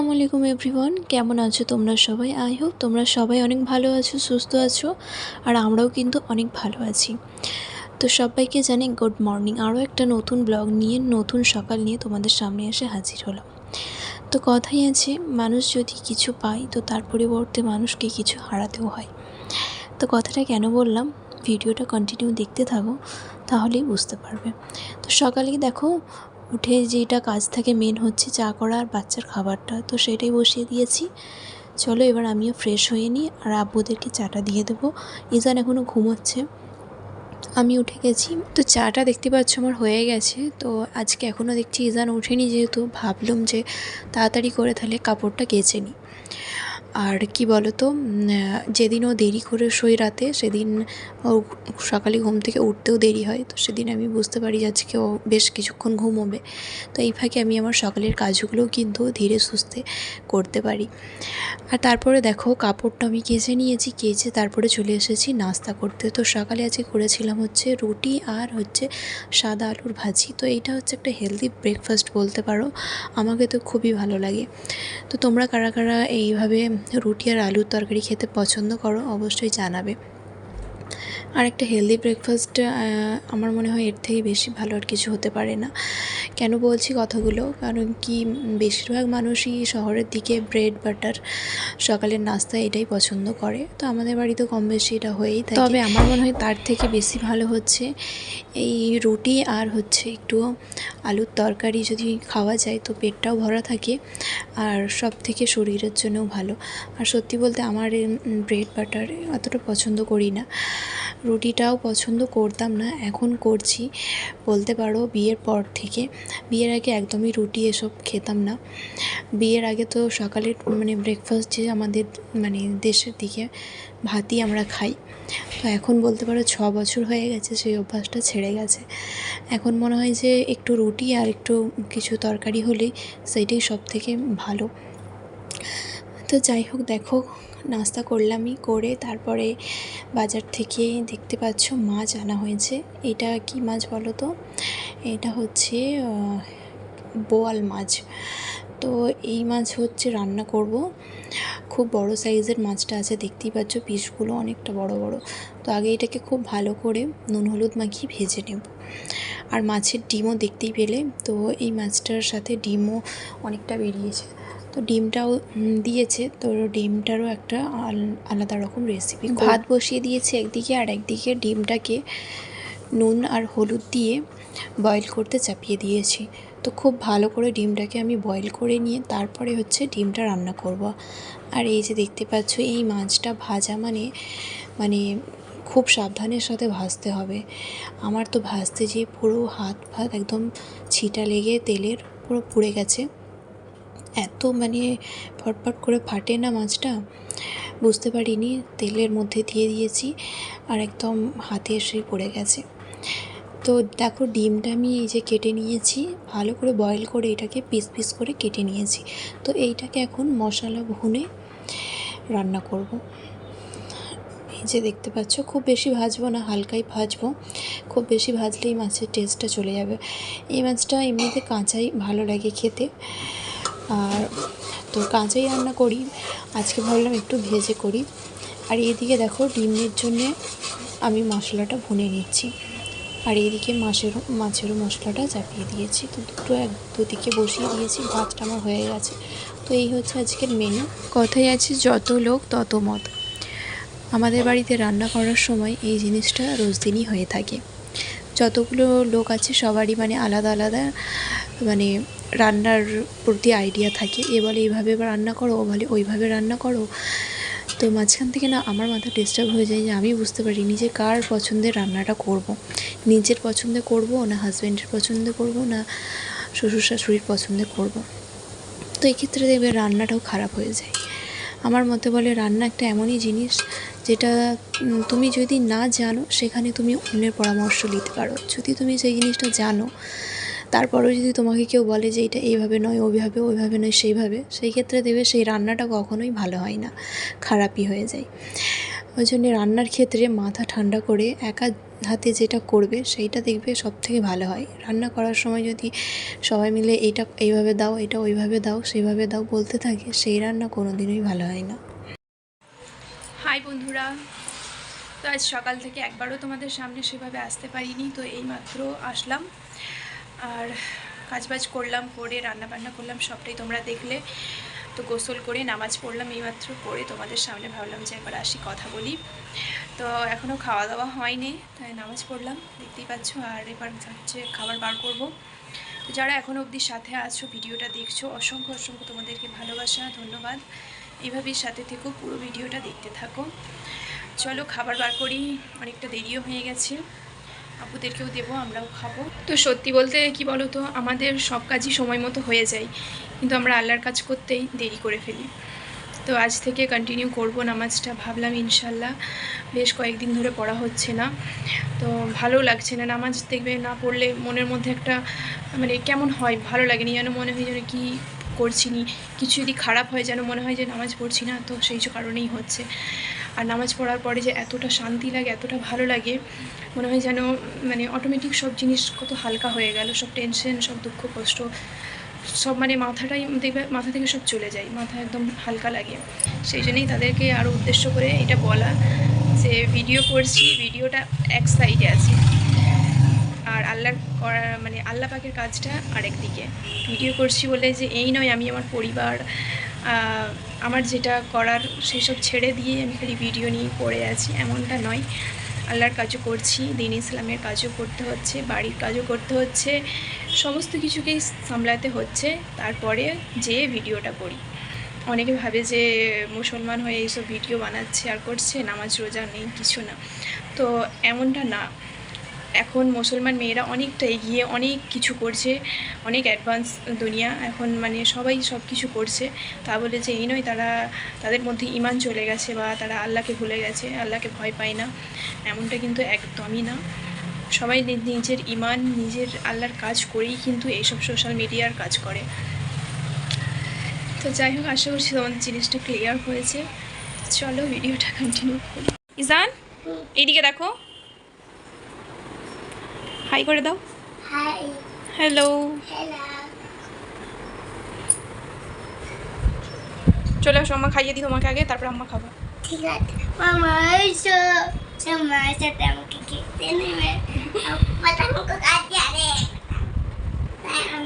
আসসালামু আলাইকুম এভরিওয়ান। কেমন আছো তোমরা সবাই? আই হোপ তোমরা সবাই অনেক ভালো আছো, সুস্থ আছো, আর আমরাও কিন্তু অনেক ভালো আছি। তো সবাইকে জানি গুড মর্নিং। আরও একটা নতুন ব্লগ নিয়ে, নতুন সকাল নিয়ে তোমাদের সামনে এসে হাজির হলাম। তো কথাই আছে, মানুষ যদি কিছু পায়, তো তার পরিবর্তে মানুষকে কিছু হারাতেও হয়। তো কথাটা কেন বললাম? ভিডিওটা কন্টিনিউ দেখতে থাকো, তাহলেই বুঝতে পারবে। তো সকালেই দেখো উঠে যেটা কাজ থাকে মেন হচ্ছে চা করা আর বাচ্চার খাবারটা। তো সেটাই বসিয়ে দিয়েছি। চলো এবার আমিও ফ্রেশ হয়ে নিই আর আব্বুদেরকে চাটা দিয়ে দেবো। ইজান এখনও ঘুমোচ্ছে। আমি উঠে গেছি। তো চাটা দেখতে পাচ্ছ আমার হয়ে গেছে। তো আজকে এখনও দেখছি ইজান ওঠেনি যেহেতু। ভাবলাম যে তাড়াতাড়ি করে তাহলে কাপড়টা কেচে নিই। আর কি বলো তো যেদিন ও দেরি করে শোয় রাতে, সেদিন ও সকালে ঘুম থেকে উঠতেও দেরি হয়। তো সেদিন আমি বুঝতে পারি আজকে ও বেশ কিছুক্ষণ ঘুমোবে। তো এই ফাঁকে আমি আমার সকালের কাজগুলোও কিন্তু ধীরে সুস্থে করতে পারি। আর তারপরে দেখো, কাপড়টা আমি কেচে নিয়েছি, কেচে তারপরে চলে এসেছি নাস্তা করতে। তো সকালে আজকে করেছিলাম হচ্ছে রুটি আর হচ্ছে সাদা আলুর ভাজি। তো এইটা হচ্ছে একটা হেলদি ব্রেকফাস্ট বলতে পারো। আমাকে তো খুবই ভালো লাগে। তো তোমরা কারা কারা এইভাবে রুটি আর আলুর তরকারি খেতে পছন্দ করো অবশ্যই জানাবে। আর একটা হেলদি ব্রেকফাস্ট আমার মনে হয় এর থেকে বেশি ভালো আর কিছু হতে পারে না। কেন বলছি কথাগুলো? কারণ কি, বেশিরভাগ মানুষই শহরের দিকে ব্রেড বাটার সকালের নাস্তা এটাই পছন্দ করে। তো আমাদের বাড়িতে কম বেশি এটা হয়েই থাকে। তবে আমার মনে হয় তার থেকে বেশি ভালো হচ্ছে এই রুটি আর হচ্ছে একটু আলুর তরকারি যদি খাওয়া যায় তো পেটটাও ভরা থাকে আর সব থেকে শরীরের জন্যও ভালো। আর সত্যি বলতে আমার ব্রেড বাটার অতটা পছন্দ করি না। রুটিটাও পছন্দ করতাম না, এখন করছি। বলতে পারো বিয়ের পর থেকে, বিয়ের আগে একদমই রুটি এসব খেতাম না। বিয়ের আগে তো সকালের মানে ব্রেকফাস্ট যে আমাদের মানে দেশের দিকে ভাতই আমরা খাই। তো এখন বলতে পারো ছ বছর হয়ে গেছে, সেই অভ্যাসটা ছেড়ে গেছে। এখন মনে হয় যে একটু রুটি আর একটু কিছু তরকারি হলেই সেইটাই সব থেকে ভালো। তো যাই হোক, দেখো নাস্তা করলামই করে তারপরে বাজার থেকে দেখতে পাচ্ছ মাছ আনা হয়েছে। এটা কি মাছ বলো তো? এটা হচ্ছে বোয়াল মাছ। তো এই মাছ হচ্ছে রান্না করব। খুব বড় সাইজের মাছটা আছে, দেখতেই পাচ্ছ পিসগুলো অনেকটা বড় বড়। তো আগে এটাকে খুব ভালো করে নুন, হলুদ মাখিয়ে ভেজে নেব। আর মাছের ডিমও দেখতেই পেলে। তো এই মাছটার সাথে ডিমও অনেকটা বেরিয়েছে। তো ডিমটাও দিয়েছে। তো ডিমটারও একটা আলাদা রকম রেসিপি ভাত বসিয়ে দিয়েছে একদিকে আর একদিকে ডিমটাকে নুন আর হলুদ দিয়ে বয়েল করতে চাপিয়ে দিয়েছি। তো খুব ভালো করে ডিমটাকে আমি বয়েল করে নিয়ে তারপরে হচ্ছে ডিমটা রান্না করব। আর এই যে দেখতে পাচ্ছ এই মাছটা ভাজা মানে মানে খুব সাবধানের সাথে ভাজতে হবে। আমার তো ভাজতে যেয়ে পুরো হাত ফাত একদম ছিটা লেগে তেলের পুরো পুড়ে গেছে। এত মানে ফটফট করে ফাটে না মাছটা? বুঝতে পারিনি। তেলের মধ্যে দিয়ে দিয়েছি আর একদম হাতে এসে পড়ে গেছে। তো দেখো ডিমটা আমি এই যে কেটে নিয়েছি, ভালো করে বয়েল করে এটাকে পিস পিস করে কেটে নিয়েছি। তো এইটাকে এখন মশলা ভুনে রান্না করব। এই যে দেখতে পাচ্ছ, খুব বেশি ভাজবো না, হালকাই ভাজবো। খুব বেশি ভাজলেই মাছের টেস্টটা চলে যাবে। এই মাছটা এমনিতে কাঁচাই ভালো লাগে খেতে। আর তো কাঁচাই রান্না করি। আজকে ভাবলাম একটু ভেজে করি। আর এদিকে দেখো ডিমের জন্যে আমি মশলাটা ভুনে নিচ্ছি। আর এদিকে মাছের মাছেরও মশলাটা চাপিয়ে দিয়েছি। তো দুটো এক দুদিকে বসিয়ে দিয়েছি, ভাতটা আমার হয়ে গেছে। তো এই হচ্ছে আজকের মেনু কথাই আছে, যত লোক তত মত আমাদের বাড়িতে রান্না করার সময় এই জিনিসটা রোজ দিনই হয়ে থাকে। যতগুলো লোক আছে সবারই মানে আলাদা আলাদা মানে রান্নার প্রতি আইডিয়া থাকে এ বলে, এইভাবে রান্না করো, ও বলে, ওইভাবে রান্না করো তো মাঝখান থেকে না আমার মাথা ডিস্টার্ব হয়ে যায় যে আমি বুঝতে পারি নিজে কার পছন্দের রান্নাটা করব। নিজের পছন্দে করব না হাজব্যান্ডের পছন্দে করব না শ্বশুর শাশুড়ির পছন্দে করব। তো এক্ষেত্রে দেখবে রান্নাটাও খারাপ হয়ে যায় আমার মতে বলে, রান্না একটা এমনই জিনিস যেটা তুমি যদি না জানো, সেখানে তুমি অন্যের পরামর্শ নিতে পারো যদি তুমি সেই জিনিসটা জানো তারপরেও যদি তোমাকে কেউ বলে যে এটা এইভাবে নয়, ওইভাবে ওইভাবে নয়, সেইভাবে, সেই ক্ষেত্রে দেবে সেই রান্নাটা কখনোই ভালো হয় না, খারাপই হয়ে যায়। ওই জন্য রান্নার ক্ষেত্রে মাথা ঠান্ডা করে একা হাতে যেটা করবে সেইটা দেখবে সব থেকে ভালো হয়। রান্না করার সময় যদি সবাই মিলে এইটা এইভাবে দাও, এটা ওইভাবে দাও, সেইভাবে দাও বলতে থাকে, সেই রান্না কোনো দিনই ভালো হয় না। হাই বন্ধুরা, তো আজ সকাল থেকে একবারও তোমাদের সামনে সেভাবে আসতে পারিনি, তো এইমাত্র আসলাম। আর কাজবাজ করলাম, করে রান্না বান্না করলাম, সবটাই তোমরা দেখলে। তো গোসল করে, নামাজ পড়লাম এইমাত্র পড়ে তোমাদের সামনে ভাবলাম যে একবার আসি, কথা বলি। তো এখনও খাওয়া দাওয়া হয়নি, তাই নামাজ পড়লাম, দেখতেই পাচ্ছ। আর এবার হচ্ছে খাবার বার করব। তো যারা এখনও অবধি সাথে আছো, ভিডিওটা দেখছ, অসংখ্য অসংখ্য তোমাদেরকে ভালোবাসা, ধন্যবাদ। এভাবেই সাথে থেকো, পুরো ভিডিওটা দেখতে থাকো। চলো খাবার বার করি, অনেকটা দেরিও হয়ে গেছে। আপুদেরকেও দেবো, আমরাও খাব। তো সত্যি বলতে কি বলো তো আমাদের সব কাজই সময় মতো হয়ে যায়, কিন্তু আমরা আল্লাহর কাজ করতেই দেরি করে ফেলি। তো আজ থেকে কন্টিনিউ করব নামাজটা, ভাবলাম ইনশাল্লাহ বেশ কয়েকদিন ধরে পড়া হচ্ছে না। তো ভালো লাগছে না, নামাজ দেখবে না পড়লে মনের মধ্যে একটা মানে কেমন হয়, ভালো লাগেনি, যেন মনে হয় যেন কি করছি নি। কিছু যদি খারাপ হয়, যেন মনে হয় যে নামাজ পড়ছি না, তো সেই কারণেই হচ্ছে। আর নামাজ পড়ার পরে যে এতটা শান্তি লাগে, এতটা ভালো লাগে মনে হয় যেন মানে অটোমেটিক সব জিনিস কত হালকা হয়ে গেল, সব টেনশন সব দুঃখ, কষ্ট, সব মানে মাথাটাই দেখবে, মাথা থেকে সব চলে যায়, মাথা একদম হালকা লাগে। সেই জন্যই তাদেরকে আরও উদ্দেশ্য করে এটা বলা যে ভিডিও করছি ভিডিওটা এক সাইডে আছে। আর আল্লাহর করা মানে আল্লাহ পাকের কাজটা আরেক দিকে। ভিডিও করছি বলে যে এই নয়, আমি আমার পরিবার আমার যেটা করার সেসব ছেড়ে দিয়ে আমি খালি ভিডিও নিয়ে পড়ে আছি, এমনটা নয়। আল্লাহর কাজও করছি, দিন ইসলামের কাজও করতে হচ্ছে, বাড়ির কাজও করতে হচ্ছে, সমস্ত কিছুকেই সামলাতে হচ্ছে। তারপরে যে ভিডিওটা করি। অনেকে ভাবে যে মুসলমান হয়ে এইসব ভিডিও বানাচ্ছে আর করছে, নামাজ রোজা নেই, কিছু না। তো এমনটা না। এখন মুসলমান মেয়েরা অনেকটা এগিয়ে, অনেক কিছু করছে, অনেক অ্যাডভান্স দুনিয়া। এখন মানে সবাই সব কিছু করছে। তা বলে যে এই নয়, তারা তাদের মধ্যে ইমান চলে গেছে বা তারা আল্লাহকে ভুলে গেছে, আল্লাহকে ভয় পায় না। এমনটা কিন্তু একদমই না। সবাই নিজের ইমান নিজের আল্লাহর কাজ করেই কিন্তু এইসব সোশ্যাল মিডিয়ার কাজ করে। তো যাই হোক, আশা করছি তোমাদের জিনিসটা ক্লিয়ার হয়েছে। চলো ভিডিওটা কন্টিনিউ করি। ইজান, এইদিকে দেখো। হাই করে দাও. হ্যালো চলে আসো আম্মা খাইয়ে দিই তোমাকে আগে তারপর আম্মা খাব। ঠিক আছে। মামা এসো তোমার সাথে আমাকে খেতে নেবে। আমাকে কাজে আরে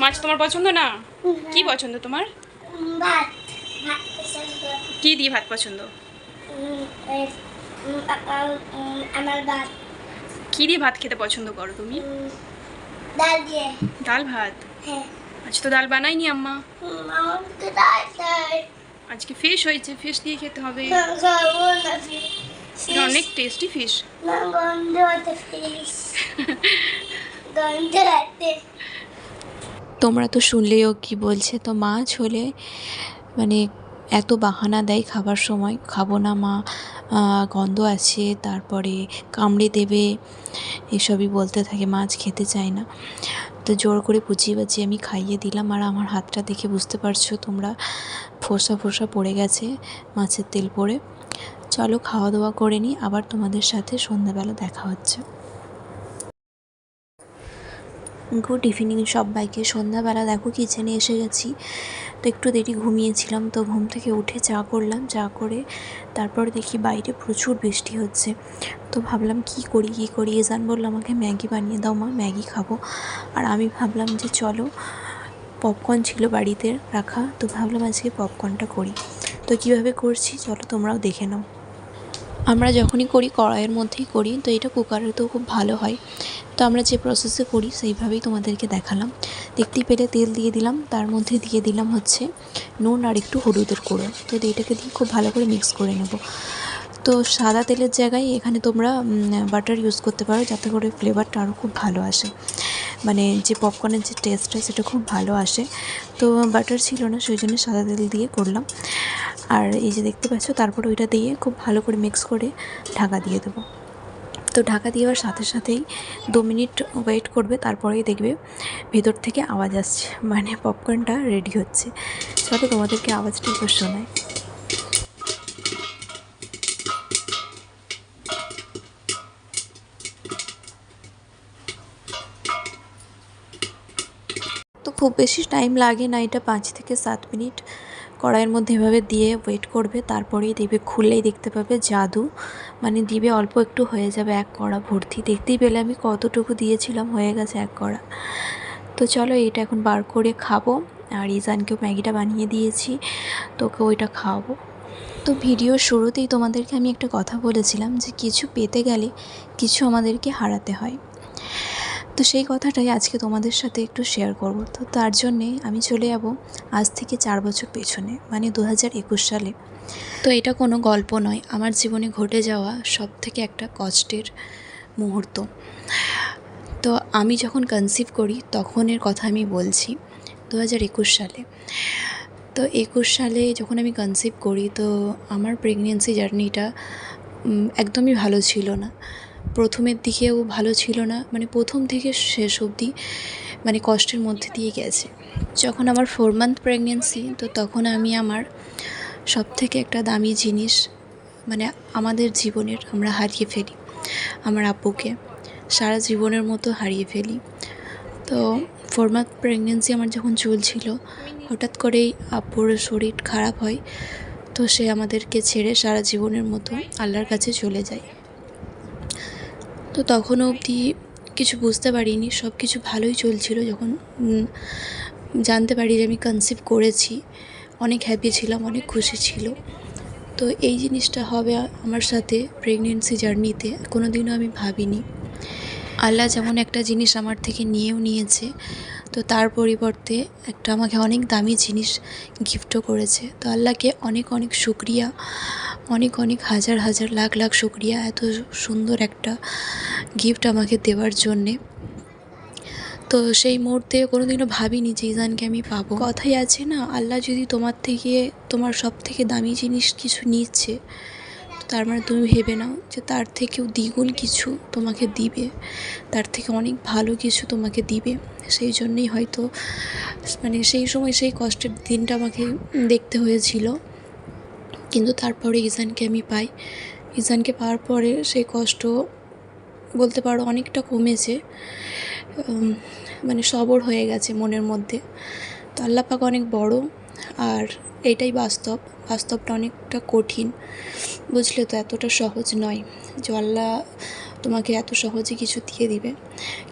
মাছ তোমার পছন্দ না? কি পছন্দ তোমার? ভাত। কি দিয়ে ভাত পছন্দ? আমার ভাত। কি দিয়ে ভাত খেতে পছন্দ করো তুমি? ডাল দিয়ে। ডাল ভাত? হ্যাঁ। আজ তো ডাল বানাইনি আম্মা? উম, আমাকে ডাল চাই আজকে ফিশ হয়েছে ফিশ দিয়ে খেতে হবে। অনেক টেস্টি ফিশ তোমরা তো শুনলেও কি বলছে তো মাছ হলে মানে এত বাহানা দেয় খাবার সময়। খাব না মা গন্ধ আছে, তারপরে কামড়ে দেবে, এসবই বলতে থাকে মাছ খেতে চায় না। তো জোর করে বুঝিয়ে বাজিয়ে আমি খাইয়ে দিলাম, আর আমার হাতটা দেখে বুঝতে পারছ তোমরা, ফোসা ফোসা পড়ে গেছে মাছের তেল পড়ে। চলো খাওয়া দাওয়া করে নিই, আবার তোমাদের সাথে সন্ধ্যাবেলা দেখা হচ্ছে। গুড ইভিনিং সবাইকে, সন্ধ্যাবেলা দেখো কিচেনে এসে গেছি। তো একটু দেরি ঘুমিয়েছিলাম, তো ঘুম থেকে উঠে চা করলাম, চা করে তারপর দেখি বাইরে প্রচুর বৃষ্টি হচ্ছে। তো ভাবলাম কি করি কি করি? এজান বলল, আমাকে ম্যাগি বানিয়ে দাও মা, ম্যাগি খাব। আর আমি ভাবলাম যে চলো, পপকর্ন ছিল বাড়িতে রাখা, তো ভাবলাম আজকে পপকর্নটা করি। তো কীভাবে করছি? চলো তোমরাও দেখে নাও। আমরা যখনই করি, কড়াইয়ের মধ্যেই করি, তো এটা কুকারে তো খুব ভালো হয়। তো আমরা যে প্রসেসে করি, সেইভাবেই তোমাদেরকে দেখালাম। দেখতেই পেলে তেল দিয়ে দিলাম, তার মধ্যে দিয়ে দিলাম হচ্ছে নুন আর একটু হলুদের গুঁড়ো। তো এটাকে দিয়ে খুব ভালো করে মিক্স করে নেব। তো সাদা তেলের জায়গায় এখানে তোমরা বাটার ইউজ করতে পারো, যাতে করে ফ্লেভারটা আরও খুব ভালো আসে। মানে যে পপকর্নের যে টেস্টটা সেটা খুব ভালো আসে। তো বাটার ছিল না, সেই জন্য সাদা তেল দিয়ে করলাম। আর এই যে দেখতে পাচ্ছ, তারপর ওইটা দিয়ে খুব ভালো করে মিক্স করে ঢাকা দিয়ে দেবো। তো ঢাকা দেওয়ার সাথে সাথেই দু মিনিট ওয়েট করবে, তারপরেই দেখবে ভেতর থেকে আওয়াজ আসছে। মানে পপকর্নটা রেডি হচ্ছে। চলো তোমাদেরকে আওয়াজটা একটু শোনায় খুব বেশি টাইম লাগে না, এটা পাঁচ থেকে সাত মিনিট কড়াইয়ের মধ্যে এভাবে দিয়ে ওয়েট করবে, তারপরেই দেবে, খুললেই দেখতে পাবে জাদু। মানে দিবে অল্প একটু হয়ে যাবে এক কড়া ভর্তি। দেখতেই পেলে আমি কতটুকু দিয়েছিলাম, হয়ে গেছে এক কড়া। তো চলো এটা এখন বার করে খাব। আর ইজানকেও ম্যাগিটা বানিয়ে দিয়েছি তোকে ওইটা খাওয়াবো। তো ভিডিও শুরুতেই তোমাদেরকে আমি একটা কথা বলেছিলাম যে কিছু পেতে গেলে কিছু আমাদেরকে হারাতে হয়। তো সেই কথাটাই আজকে তোমাদের সাথে একটু শেয়ার করব। তো তার জন্যে আমি চলে যাব আজ থেকে চার বছর পেছনে মানে দু হাজার একুশ সালে। তো এটা কোনো গল্প নয়, আমার জীবনে ঘটে যাওয়া সব থেকে একটা কষ্টের মুহূর্ত। তো আমি যখন কনসিভ করি, তখনের কথা আমি বলছি দু হাজার একুশ সালে। তো একুশ সালে যখন আমি কনসিভ করি, তো আমার প্রেগনেন্সি জার্নিটা একদমই ভালো ছিল না। প্রথমের দিকেও ভালো ছিল না মানে প্রথম থেকে শেষ অবধি মানে কষ্টের মধ্যে দিয়ে গেছে। যখন আমার ফোর মান্থ প্রেগনেন্সি তো তখন আমি আমার সব থেকে একটা দামি জিনিস মানে আমাদের জীবনের আমরা হারিয়ে ফেলি, আমার আব্বুকে সারা জীবনের মতো হারিয়ে ফেলি। তো ফোর মান্থ প্রেগনেন্সি আমার যখন চলছিল হঠাৎ করেই আব্বুর শরীর খারাপ হয়, তো সে আমাদেরকে ছেড়ে সারা জীবনের মতো আল্লাহর কাছে চলে যায়। তো তখনও অবধি কিছু বুঝতে পারিনি। সব কিছু ভালোই চলছিল যখন জানতে পারি যে আমি কনসিভ করেছি। অনেক হ্যাপি ছিলাম, অনেক খুশি ছিল। তো এই জিনিসটা হবে আমার সাথে প্রেগনেন্সি জার্নিতে কোনো দিনও আমি ভাবিনি। আল্লাহ যেমন একটা জিনিস আমার থেকে নিয়েও নিয়েছে, তো তার পরিবর্তে একটা আমাকে অনেক দামি জিনিস গিফটও করেছে। তো আল্লাহকে অনেক অনেক শুক্রিয়া। অনেক অনেক হাজার হাজার, লাখ লাখ শুক্রিয়া এত সুন্দর একটা গিফট আমাকে দেওয়ার জন্যে। তো সেই মুহূর্তে কোনোদিনও ভাবিনি যে ইজানকে আমি পাবো। কথাই আছে না, আল্লাহ যদি তোমার থেকে, তোমার সব থেকে দামি জিনিস কিছু নিচ্ছে তার মানে তুমি ভেবে নাও যে তার থেকেও দ্বিগুণ কিছু তোমাকে দিবে, তার থেকে অনেক ভালো কিছু তোমাকে দিবে। সেই জন্যেই হয়তো মানে সেই সময় সেই কষ্টের দিনটা আমাকে দেখতে হয়েছিল। কিন্তু তারপরে ইজানকে আমি পাই। ইজানকে পাওয়ার পরে সেই কষ্ট বলতে পারো অনেকটা কমেছে। মানে সবর হয়ে গেছে মনের মধ্যে। তো আল্লাহ পাক অনেক বড় আর এটাই বাস্তব। বাস্তবটা অনেকটা কঠিন। বুঝলে তো এতটা সহজ নয় যে আল্লাহ তোমাকে এত সহজে কিছু দিয়ে দিবে।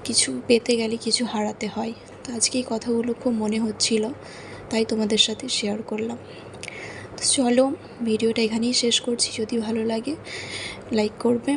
কিছু পেতে গেলে কিছু হারাতে হয়। তো আজকে এই কথাগুলো খুব মনে হচ্ছিল, তাই তোমাদের সাথে শেয়ার করলাম। চলো ভিডিওটা এখানেই শেষ করছি। যদি ভালো লাগে লাইক করবে।